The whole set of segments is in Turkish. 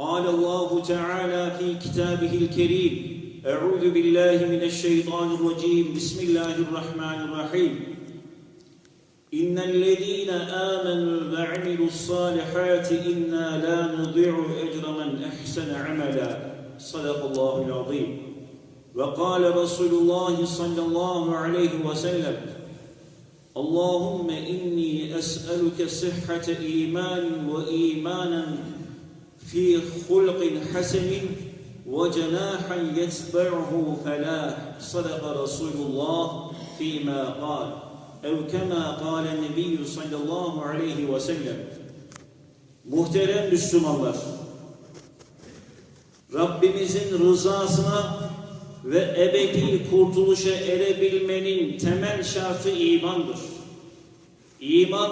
قال الله تعالى في كتابه الكريم أعوذ بالله من الشيطان الرجيم. بسم الله الرحمن الرحيم. إن الذين آمنوا وعملوا الصالحات إنا لا نضيع أجر من أحسن عملا. صدق الله العظيم. وقال رسول الله صلى الله عليه وسلم اللهم إني أسألك صحة إيمان وإيمانا fi hulqin hasenin ve cenahan yetbe'uhu felah. Sadaka Resulullah fîmâ kâl. Ev kemâ kâle nebiyyü sallallahu aleyhi ve sellem. Muhterem Müslümanlar, Rabbimizin rızasına ve ebedi kurtuluşa erebilmenin temel şartı imandır. İman,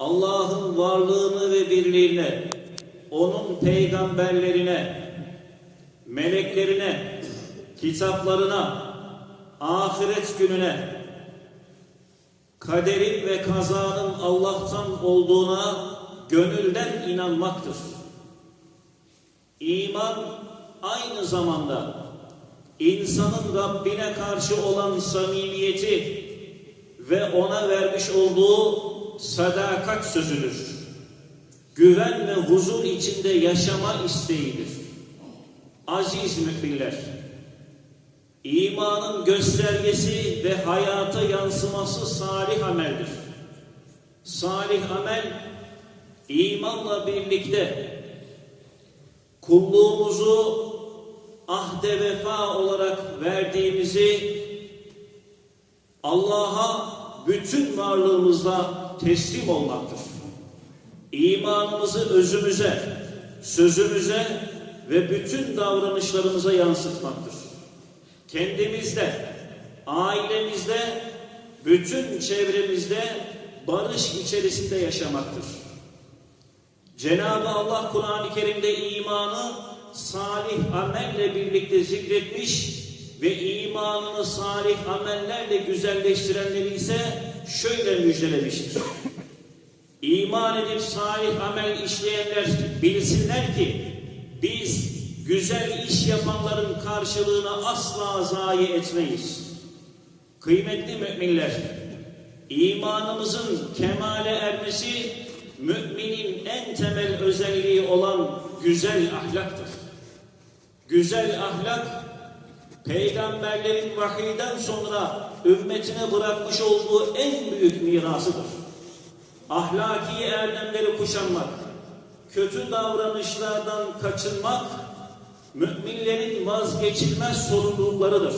Allah'ın varlığını ve birliğine, onun peygamberlerine, meleklerine, kitaplarına, ahiret gününe, kaderin ve kazanın Allah'tan olduğuna gönülden inanmaktır. İman aynı zamanda insanın Rabbine karşı olan samimiyeti ve ona vermiş olduğu sadakat sözüdür. Güven ve huzur içinde yaşama isteğidir. Aziz müminler, imanın göstergesi ve hayata yansıması salih ameldir. Salih amel, imanla birlikte kulluğumuzu ahde vefa olarak verdiğimizi Allah'a bütün varlığımızla teslim olmaktır. İmanımızı özümüze, sözümüze ve bütün davranışlarımıza yansıtmaktır. Kendimizde, ailemizde, bütün çevremizde barış içerisinde yaşamaktır. Cenab-ı Allah Kur'an-ı Kerim'de imanı salih amelle birlikte zikretmiş ve imanını salih amellerle güzelleştirenleri ise şöyle müjdelemiştir. İman edip salih amel işleyenler bilsinler ki biz güzel iş yapanların karşılığını asla zayi etmeyiz. Kıymetli müminler, imanımızın kemale ermesi müminin en temel özelliği olan güzel ahlaktır. Güzel ahlak, peygamberlerin vahiyden sonra ümmetine bırakmış olduğu en büyük mirasıdır. Ahlaki erdemleri kuşanmak, kötü davranışlardan kaçınmak, müminlerin vazgeçilmez sorumluluklarıdır.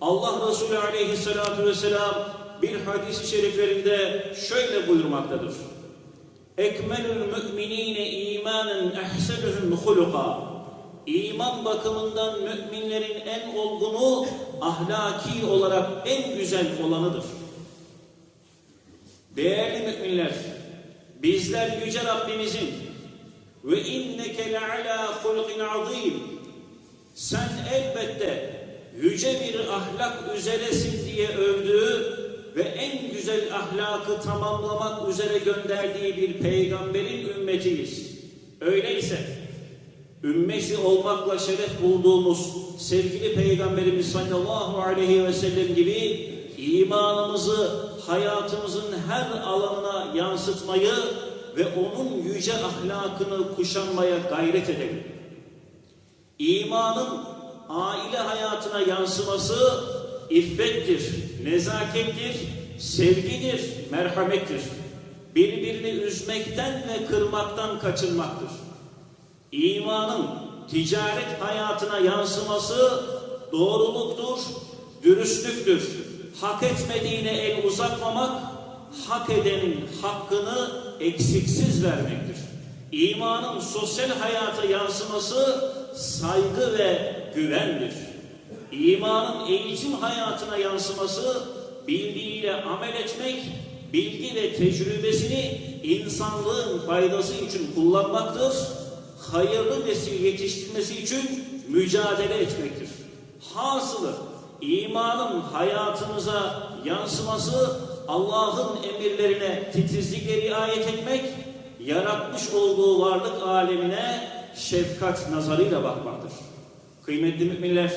Allah Resulü aleyhissalatu vesselam bir hadis-i şeriflerinde şöyle buyurmaktadır. Ekmelül müminine imanen ehsenuhum huluka. İman bakımından müminlerin en olgunu ahlaki olarak en güzel olanıdır. Değerli müminler, bizler yüce Rabbimizin ve inneke le'ala hulkin azim sen elbette yüce bir ahlak üzeresin diye övdüğü ve en güzel ahlakı tamamlamak üzere gönderdiği bir peygamberin ümmetiyiz. Öyleyse ümmeti olmakla şeref bulduğumuz sevgili peygamberimiz sallallahu aleyhi ve sellem gibi imanımızı hayatımızın her alanına yansıtmayı ve onun yüce ahlakını kuşanmaya gayret edelim. İmanın aile hayatına yansıması iffettir, nezakettir, sevgidir, merhamettir. Birbirini üzmekten ve kırmaktan kaçınmaktır. İmanın ticaret hayatına yansıması doğruluktur, dürüstlüktür. Hak etmediğine el uzatmamak, hak edenin hakkını eksiksiz vermektir. İmanın sosyal hayata yansıması saygı ve güvendir. İmanın eğitim hayatına yansıması bilgiyle amel etmek, bilgi ve tecrübesini insanlığın faydası için kullanmaktır. Hayırlı nesil yetiştirmesi için mücadele etmektir. Hasılı imanın hayatımıza yansıması Allah'ın emirlerine titizlikle riayet etmek, yaratmış olduğu varlık alemine şefkat nazarıyla bakmaktır. Kıymetli müminler,